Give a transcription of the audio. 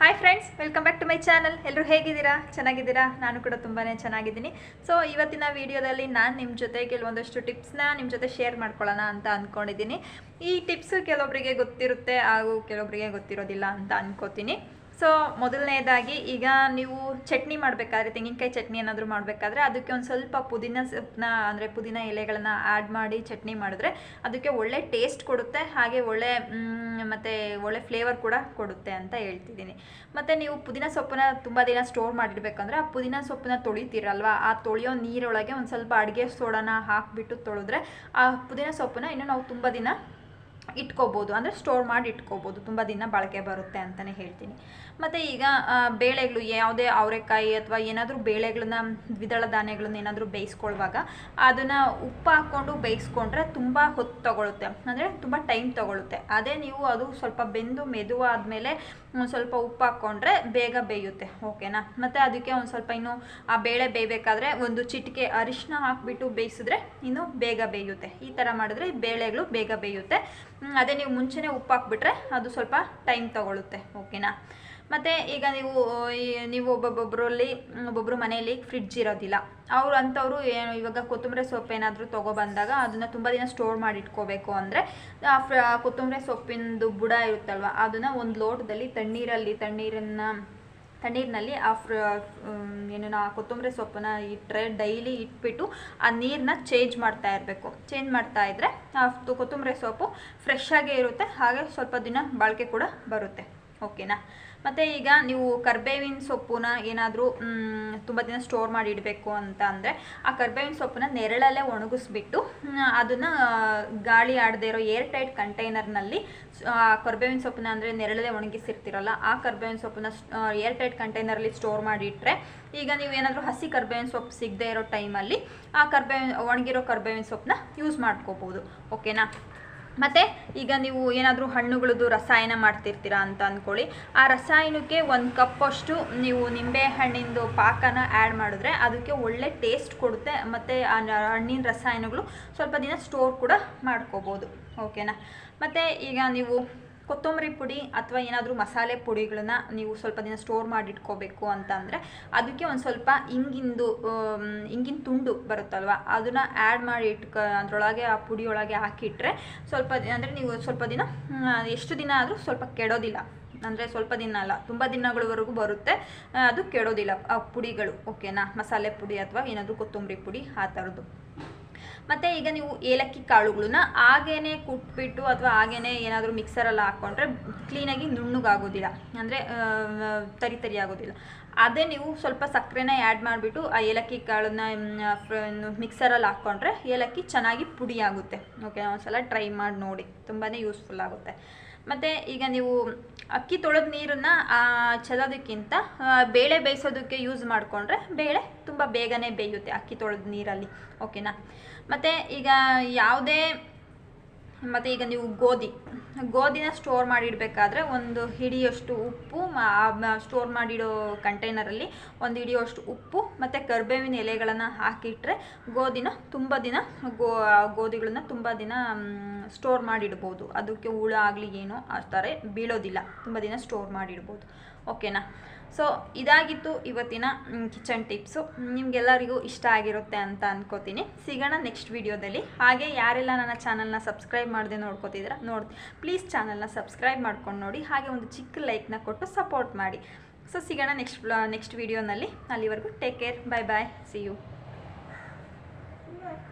Hi friends welcome back to my channel ಎಲ್ಲರೂ ಹೇಗಿದ್ದೀರಾ? ಚೆನ್ನಾಗಿದ್ದೀರಾ? ನಾನು ಕೂಡ ತುಂಬಾ ಚೆನ್ನಾಗಿದ್ದೀನಿ. ಸೊ ಇವತ್ತಿನ ವಿಡಿಯೋದಲ್ಲಿ ನಾನು ನಿಮ್ಮ ಜೊತೆ ಕೆಲವೊಂದಷ್ಟು ಟಿಪ್ಸ್ನ ನಿಮ್ಮ ಜೊತೆ ಶೇರ್ ಮಾಡ್ಕೊಳ್ಳೋಣ ಅಂತ ಅಂದ್ಕೊಂಡಿದ್ದೀನಿ ಈ ಟಿಪ್ಸು ಕೆಲವೊಬ್ಬರಿಗೆ ಗೊತ್ತಿರುತ್ತೆ ಹಾಗೂ ಕೆಲವೊಬ್ಬರಿಗೆ ಗೊತ್ತಿರೋದಿಲ್ಲ ಅಂತ ಅನ್ಕೋತೀನಿ. ಸೊ ಮೊದಲನೇದಾಗಿ ಈಗ ನೀವು ಚಟ್ನಿ ಮಾಡಬೇಕಾದ್ರೆ, ತೆಂಗಿನಕಾಯಿ ಚಟ್ನಿ ಏನಾದರೂ ಮಾಡಬೇಕಾದ್ರೆ ಅದಕ್ಕೆ ಒಂದು ಸ್ವಲ್ಪ ಪುದೀನ ಸೊಪ್ಪನ್ನ, ಅಂದರೆ ಪುದೀನ ಎಲೆಗಳನ್ನ ಆ್ಯಡ್ ಮಾಡಿ ಚಟ್ನಿ ಮಾಡಿದ್ರೆ ಅದಕ್ಕೆ ಒಳ್ಳೆ ಟೇಸ್ಟ್ ಕೊಡುತ್ತೆ, ಹಾಗೆ ಒಳ್ಳೆ ಮತ್ತು ಒಳ್ಳೆ ಫ್ಲೇವರ್ ಕೂಡ ಕೊಡುತ್ತೆ ಅಂತ ಹೇಳ್ತಿದ್ದೀನಿ. ಮತ್ತು ನೀವು ಪುದೀನ ಸೊಪ್ಪನ್ನ ತುಂಬ ದಿನ ಸ್ಟೋರ್ ಮಾಡಿಡ್ಬೇಕಂದ್ರೆ ಆ ಪುದೀನ ಸೊಪ್ಪನ್ನ ತೊಳಿತೀರಲ್ವ? ಆ ತೊಳೆಯೋ ನೀರೊಳಗೆ ಒಂದು ಸ್ವಲ್ಪ ಅಡುಗೆ ಸೋಡಾನ ಹಾಕಿಬಿಟ್ಟು ತೊಳೆದ್ರೆ ಆ ಪುದೀನ ಸೊಪ್ಪನ್ನ ಇನ್ನೂ ನಾವು ತುಂಬ ದಿನ ಇಟ್ಕೋಬೋದು, ಅಂದರೆ ಸ್ಟೋರ್ ಮಾಡಿ ಇಟ್ಕೋಬೋದು, ತುಂಬ ದಿನ ಬಾಳಿಕೆ ಬರುತ್ತೆ ಅಂತಲೇ ಹೇಳ್ತೀನಿ. ಮತ್ತು ಈಗ ಬೇಳೆಗಳು ಯಾವುದೇ ಅವರೆಕಾಯಿ ಅಥವಾ ಏನಾದರೂ ಬೇಳೆಗಳನ್ನ, ದ್ವಿದಳ ಧಾನ್ಯಗಳನ್ನ ಏನಾದರೂ ಬೇಯಿಸ್ಕೊಳ್ಳುವಾಗ ಅದನ್ನು ಉಪ್ಪು ಹಾಕ್ಕೊಂಡು ಬೇಯಿಸ್ಕೊಂಡ್ರೆ ತುಂಬ ಹೊತ್ತು ತಗೊಳುತ್ತೆ. ಅಂದರೆ ತುಂಬ ಟೈಮ್ ತಗೊಳುತ್ತೆ. ಅದೇ ನೀವು ಅದು ಸ್ವಲ್ಪ ಬೆಂದು ಮೆದುವಾದಮೇಲೆ ಒಂದು ಸ್ವಲ್ಪ ಉಪ್ಪು ಹಾಕ್ಕೊಂಡ್ರೆ ಬೇಗ ಬೇಯುತ್ತೆ. ಓಕೆನಾ ಮತ್ತು ಅದಕ್ಕೆ ಒಂದು ಸ್ವಲ್ಪ ಇನ್ನು ಆ ಬೇಳೆ ಬೇಯಬೇಕಾದ್ರೆ ಒಂದು ಚಿಟಿಕೆ ಅರಿಶಿನ ಹಾಕ್ಬಿಟ್ಟು ಬೇಯಿಸಿದ್ರೆ ಇನ್ನು ಬೇಗ ಬೇಯುತ್ತೆ. ಈ ಥರ ಮಾಡಿದ್ರೆ ಬೇಳೆಗಳು ಬೇಗ ಬೇಯುತ್ತೆ. ಅದೇ ನೀವು ಮುಂಚೆನೇ ಉಪ್ಪು ಹಾಕ್ಬಿಟ್ರೆ ಅದು ಸ್ವಲ್ಪ ಟೈಮ್ ತಗೊಳುತ್ತೆ ಓಕೆನಾ ಮತ್ತು ಈಗ ನೀವು ನೀವು ಒಬ್ಬೊಬ್ಬೊಬ್ಬರಲ್ಲಿ ಒಬ್ಬೊಬ್ಬರು ಮನೆಯಲ್ಲಿ ಫ್ರಿಡ್ಜ್ ಇರೋದಿಲ್ಲ. ಅವ್ರು ಅಂಥವ್ರು ಏನು, ಇವಾಗ ಕೊತ್ತಂಬರಿ ಸೊಪ್ಪು ಏನಾದರೂ ತೊಗೊಬಂದಾಗ ಅದನ್ನು ತುಂಬ ದಿನ ಸ್ಟೋರ್ ಮಾಡಿ ಇಟ್ಕೋಬೇಕು ಅಂದರೆ ಕೊತ್ತಂಬರಿ ಸೊಪ್ಪಿಂದು ಬುಡ ಇರುತ್ತಲ್ವ, ಅದನ್ನು ಒಂದು ಲೋಟದಲ್ಲಿ ತಣ್ಣೀರಲ್ಲಿ, ತಣ್ಣೀರನ್ನು ತಣ್ಣೀರಿನಲ್ಲಿ ಆ ಫ್ರ ಏನು ಆ ಕೊತ್ತಂಬರಿ ಸೊಪ್ಪನ್ನ ಇಟ್ಟರೆ ಡೈಲಿ ಇಟ್ಬಿಟ್ಟು ಆ ನೀರನ್ನ ಚೇಂಜ್ ಮಾಡ್ತಾ ಇರಬೇಕು. ಚೇಂಜ್ ಮಾಡ್ತಾ ಇದ್ದರೆ ಆ ಕೊತ್ತಂಬರಿ ಸೊಪ್ಪು ಫ್ರೆಶ್ ಆಗೇ ಇರುತ್ತೆ. ಹಾಗೆ ಸ್ವಲ್ಪ ದಿನ ಬಾಳಿಕೆ ಕೂಡ ಬರುತ್ತೆ. ಓಕೆನಾ ಮತ್ತು ಈಗ ನೀವು ಕರ್ಬೇವಿನ ಸೊಪ್ಪನ್ನ ಏನಾದರೂ ತುಂಬ ದಿನ ಸ್ಟೋರ್ ಮಾಡಿ ಇಡಬೇಕು ಅಂತ ಅಂದರೆ ಆ ಕರ್ಬೇವಿನ ಸೊಪ್ಪನ್ನ ನೆರಳಲ್ಲೇ ಒಣಗಿಸ್ಬಿಟ್ಟು ಅದನ್ನು ಗಾಳಿ ಆಡದೇ ಇರೋ ಏರ್ ಟೈಟ್ ಕಂಟೈನರ್ನಲ್ಲಿ ಕರ್ಬೇವಿನ ಸೊಪ್ಪನ್ನ ಅಂದರೆ ನೆರಳಲ್ಲೇ ಒಣಗಿಸಿರ್ತೀರಲ್ಲ, ಆ ಕರ್ಬೇವಿನ ಸೊಪ್ಪನ್ನ ಏರ್ ಟೈಟ್ ಕಂಟೈನರಲ್ಲಿ ಸ್ಟೋರ್ ಮಾಡಿ ಇಟ್ಟರೆ ಈಗ ನೀವು ಏನಾದರೂ ಹಸಿ ಕರ್ಬೇವಿನ ಸೊಪ್ಪು ಸಿಗದೇ ಇರೋ ಟೈಮಲ್ಲಿ ಆ ಕರ್ಬೇವಿನ, ಒಣಗಿರೋ ಕರ್ಬೇವಿನ ಸೊಪ್ಪನ್ನ ಯೂಸ್ ಮಾಡ್ಕೋಬೋದು ಓಕೆನಾ ಮತ್ತು ಈಗ ನೀವು ಏನಾದರೂ ಹಣ್ಣುಗಳದ್ದು ರಸಾಯನ ಮಾಡ್ತಿರ್ತೀರಾ ಅಂತ ಅಂದ್ಕೊಳ್ಳಿ ಆ ರಸಾಯನಕ್ಕೆ ಒಂದು ಕಪ್ಪಷ್ಟು ನೀವು ನಿಂಬೆ ಹಣ್ಣಿಂದು ಪಾಕನ ಆ್ಯಡ್ ಮಾಡಿದ್ರೆ ಅದಕ್ಕೆ ಒಳ್ಳೆ ಟೇಸ್ಟ್ ಕೊಡುತ್ತೆ. ಮತ್ತು ಆ ಹಣ್ಣಿನ ರಸಾಯನಗಳು ಸ್ವಲ್ಪ ದಿನ ಸ್ಟೋರ್ ಕೂಡ ಮಾಡ್ಕೋಬೋದು. ಓಕೆನಾ ಮತ್ತು ಈಗ ನೀವು ಕೊತ್ತಂಬರಿ ಪುಡಿ ಅಥವಾ ಏನಾದರೂ ಮಸಾಲೆ ಪುಡಿಗಳನ್ನ ನೀವು ಸ್ವಲ್ಪ ದಿನ ಸ್ಟೋರ್ ಮಾಡಿ ಇಟ್ಕೋಬೇಕು ಅಂತ ಅಂದರೆ ಅದಕ್ಕೆ ಒಂದು ಸ್ವಲ್ಪ ಹಿಂಗಿಂದು ಹಿಂಗಿನ ತುಂಡು ಬರುತ್ತಲ್ವ? ಅದನ್ನು ಆ್ಯಡ್ ಮಾಡಿ ಇಟ್ಕ, ಅದರೊಳಗೆ ಆ ಪುಡಿಯೊಳಗೆ ಹಾಕಿಟ್ರೆ ಸ್ವಲ್ಪ ಅಂದರೆ ನೀವು ಸ್ವಲ್ಪ ದಿನ ಎಷ್ಟು ದಿನ ಆದರೂ ಸ್ವಲ್ಪ ಕೆಡೋದಿಲ್ಲ. ಅಂದರೆ ಸ್ವಲ್ಪ ದಿನ ಅಲ್ಲ, ತುಂಬ ದಿನಗಳವರೆಗೂ ಬರುತ್ತೆ. ಅದು ಕೆಡೋದಿಲ್ಲ. ಆ ಪುಡಿಗಳು ಓಕೆನಾ ಮಸಾಲೆ ಪುಡಿ ಅಥವಾ ಏನಾದರೂ ಕೊತ್ತಂಬರಿ ಪುಡಿ ಆ ಥರದ್ದು ಮತ್ತು ಈಗ ನೀವು ಏಲಕ್ಕಿ ಕಾಳುಗಳನ್ನ ಹಾಗೇನೆ ಕುಟ್ಬಿಟ್ಟು ಅಥವಾ ಹಾಗೇನೆ ಏನಾದರೂ ಮಿಕ್ಸರಲ್ಲಿ ಹಾಕ್ಕೊಂಡ್ರೆ ಕ್ಲೀನಾಗಿ ನುಣ್ಣಗಾಗೋದಿಲ್ಲ. ಅಂದರೆ ತರಿ ತರಿ ಆಗೋದಿಲ್ಲ. ಅದೇ ನೀವು ಸ್ವಲ್ಪ ಸಕ್ಕರೆನ ಆ್ಯಡ್ ಮಾಡಿಬಿಟ್ಟು ಆ ಏಲಕ್ಕಿ ಕಾಳನ್ನ ಮಿಕ್ಸರಲ್ಲಿ ಹಾಕ್ಕೊಂಡ್ರೆ ಏಲಕ್ಕಿ ಚೆನ್ನಾಗಿ ಪುಡಿ ಆಗುತ್ತೆ. ಓಕೆ ಒಂದ್ಸಲ ಟ್ರೈ ಮಾಡಿ ನೋಡಿ. ತುಂಬಾ ಯೂಸ್ಫುಲ್ ಆಗುತ್ತೆ. ಮತ್ತು ಈಗ ನೀವು ಅಕ್ಕಿ ತೊಳೆದ ನೀರನ್ನು ಚೆಲ್ಲೋದಕ್ಕಿಂತ ಬೇಳೆ ಬೇಯಿಸೋದಕ್ಕೆ ಯೂಸ್ ಮಾಡಿಕೊಂಡ್ರೆ ಬೇಳೆ ತುಂಬ ಬೇಗನೆ ಬೇಯುತ್ತೆ ಅಕ್ಕಿ ತೊಳೆದ ನೀರಲ್ಲಿ ಓಕೆನಾ ಮತ್ತು ಈಗ ಯಾವುದೇ ಮತ್ತು ಈಗ ನೀವು ಗೋಧಿ, ಗೋಧಿನ ಸ್ಟೋರ್ ಮಾಡಿಡಬೇಕಾದ್ರೆ ಒಂದು ಹಿಡಿಯಷ್ಟು ಉಪ್ಪು ಸ್ಟೋರ್ ಮಾಡಿಡೋ ಕಂಟೈನರಲ್ಲಿ ಒಂದು ಹಿಡಿಯೋಷ್ಟು ಉಪ್ಪು ಮತ್ತು ಕರ್ಬೇವಿನ ಎಲೆಗಳನ್ನು ಹಾಕಿಟ್ರೆ ಗೋಧಿನ ತುಂಬ ದಿನ ಗೋ, ಗೋಧಿಗಳನ್ನ ತುಂಬ ದಿನ ಸ್ಟೋರ್ ಮಾಡಿಡ್ಬೋದು. ಅದಕ್ಕೆ ಹುಳ ಆಗಲಿ ಏನೋ ಆ ಥರ ಬೀಳೋದಿಲ್ಲ. ತುಂಬ ದಿನ ಸ್ಟೋರ್ ಮಾಡಿಡ್ಬೋದು. ಓಕೆನಾ ಸೊ ಇದಾಗಿತ್ತು ಇವತ್ತಿನ ಕಿಚನ್ ಟಿಪ್ಸು ನಿಮಗೆಲ್ಲರಿಗೂ ಇಷ್ಟ ಆಗಿರುತ್ತೆ ಅಂತ ಅನ್ಕೋತೀನಿ. ಸಿಗೋಣ ನೆಕ್ಸ್ಟ್ ವಿಡಿಯೋದಲ್ಲಿ ಹಾಗೆ ಯಾರೆಲ್ಲ ನನ್ನ ಚಾನಲ್ನ ಸಬ್ಸ್ಕ್ರೈಬ್ ಮಾಡದೆ ನೋಡ್ಕೋತಿದ್ದೀರಾ? ನೋಡಿ ಪ್ಲೀಸ್ ಚಾನಲ್ನ ಸಬ್ಸ್ಕ್ರೈಬ್ ಮಾಡ್ಕೊಂಡು ನೋಡಿ, ಹಾಗೆ ಒಂದು ಚಿಕ್ಕ ಲೈಕ್ನ ಕೊಟ್ಟು ಸಪೋರ್ಟ್ ಮಾಡಿ. ಸೊ ಸಿಗೋಣ ನೆಕ್ಸ್ಟ್ ನೆಕ್ಸ್ಟ್ ವೀಡಿಯೋನಲ್ಲಿ ಅಲ್ಲಿವರೆಗೂ take care bye bye see you